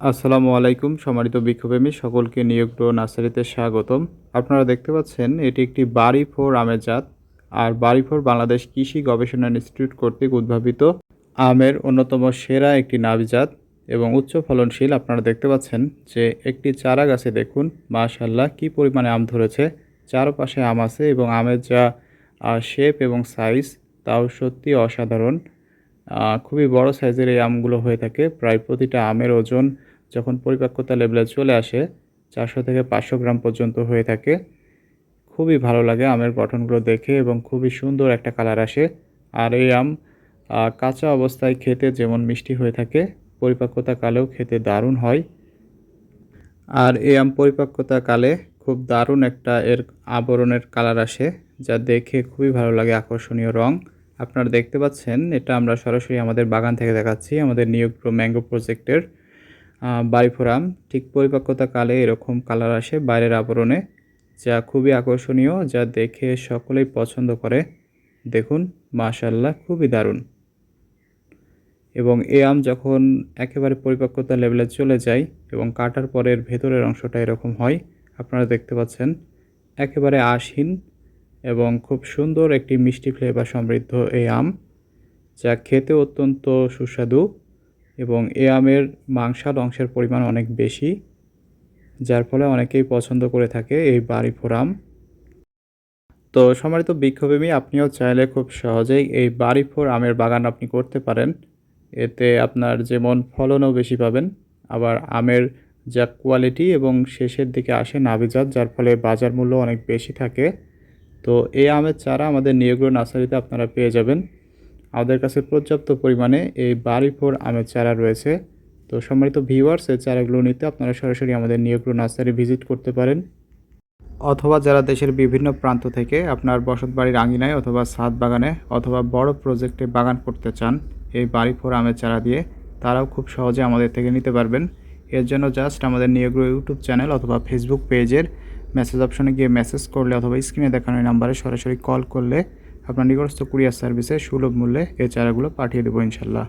আসসালামু আলাইকুম, সম্মানিত বৃক্ষপ্রেমী সকলকে নিয়োগ নার্সারিতে স্বাগতম। আপনারা দেখতে পাচ্ছেন, এটি একটি বাড়ি ফোর আমের জাত, আর বাড়ি ফোর বাংলাদেশ কৃষি গবেষণা ইনস্টিটিউট কর্তৃক উদ্ভাবিত আমের অন্যতম সেরা একটি নাবিজাত এবং উচ্চ ফলনশীল। আপনারা দেখতে পাচ্ছেন যে একটি চারা গাছে দেখুন মাশাল্লাহ কি পরিমাণে আম ধরেছে। চারপাশে আম আছে এবং আমের যা শেপ এবং সাইজ তাও সত্যি অসাধারণ। খুবই বড় সাইজের এই আমগুলো হয়ে থাকে। প্রায় প্রতিটা আমের ওজন যখন পরিপক্কতা লেভেলে চলে আসে, চারশো থেকে পাঁচশো গ্রাম পর্যন্ত হয়ে থাকে। খুবই ভালো লাগে আমের গঠনগুলো দেখে এবং খুবই সুন্দর একটা কালার আসে। আর এই আম কাঁচা অবস্থায় খেতে যেমন মিষ্টি হয়ে থাকে, পরিপক্কতা কালেও খেতে দারুণ হয়। আর এই আম পরিপক্কতা কালে খুব দারুণ একটা এর আবরণের কালার আসে, যা দেখে খুবই ভালো লাগে, আকর্ষণীয় রং। আপনারা দেখতে পাচ্ছেন, এটা আমরা সরাসরি আমাদের বাগান থেকে দেখাচ্ছি, আমাদের নিয়োগ ম্যাঙ্গো প্রজেক্টের বাড়িফোরাম ঠিক পরিপক্কতা কালে এরকম কালার আসে বাইরের আবরণে, যা খুবই আকর্ষণীয়, যা দেখে সকলেই পছন্দ করে। দেখুন মাশাল্লাহ খুবই দারুণ। এবং এ আম যখন একেবারে পরিপক্কতা লেভেলে চলে যায় এবং কাটার পরের ভেতরের অংশটা এরকম হয়, আপনারা দেখতে পাচ্ছেন, একেবারে আশহীন এবং খুব সুন্দর একটি মিষ্টি ফ্লেভার সমৃদ্ধ এই আম, যা খেতে অত্যন্ত সুস্বাদু এবং এই আমের মাংসাল অংশের পরিমাণ অনেক বেশি, যার ফলে অনেকেই পছন্দ করে থাকে এই বাড়ি ফোরাম তো সম্মানিত বৃক্ষপ্রেমী আপনিও চাইলে খুব সহজেই এই বাড়ি ফোর আমের বাগান আপনি করতে পারেন। এতে আপনার যেমন ফলনও বেশি পাবেন, আবার আমের যা কোয়ালিটি এবং শেষের দিকে আসে নাবিজাত, যার ফলে বাজার মূল্য অনেক বেশি থাকে। তো এই আমের চারা আমাদের নিয়োগ্র নার্সারিতে আপনারা পেয়ে যাবেন। আমাদের কাছে পর্যাপ্ত পরিমাণে এই বাড়ি ফোর আমের চারা রয়েছে। তো সম্মানিত ভিউয়ার্স, এই চারাগুলো নিতে আপনারা সরাসরি আমাদের নিয়োগ্র নার্সারি ভিজিট করতে পারেন। অথবা যারা দেশের বিভিন্ন প্রান্ত থেকে আপনার বসত বাড়ির আঙিনায় অথবা ছাদ বাগানে অথবা বড় প্রজেক্টে বাগান করতে চান এই বাড়ি ফোর আমের চারা দিয়ে, তারাও খুব সহজে আমাদের থেকে নিতে পারবেন। এর জন্য জাস্ট আমাদের নিয়োগ্র ইউটিউব চ্যানেল অথবা ফেসবুক পেজের মেসেজ অপশনে গিয়ে মেসেজ করলে অথবা স্ক্রিনে দেখানো এই নাম্বারে সরাসরি কল করলে আপনার নিকটস্থ কুরিয়ার সার্ভিসে সুলভ মূল্যে এই চারাগুলো পাঠিয়ে দেবো ইনশাল্লাহ।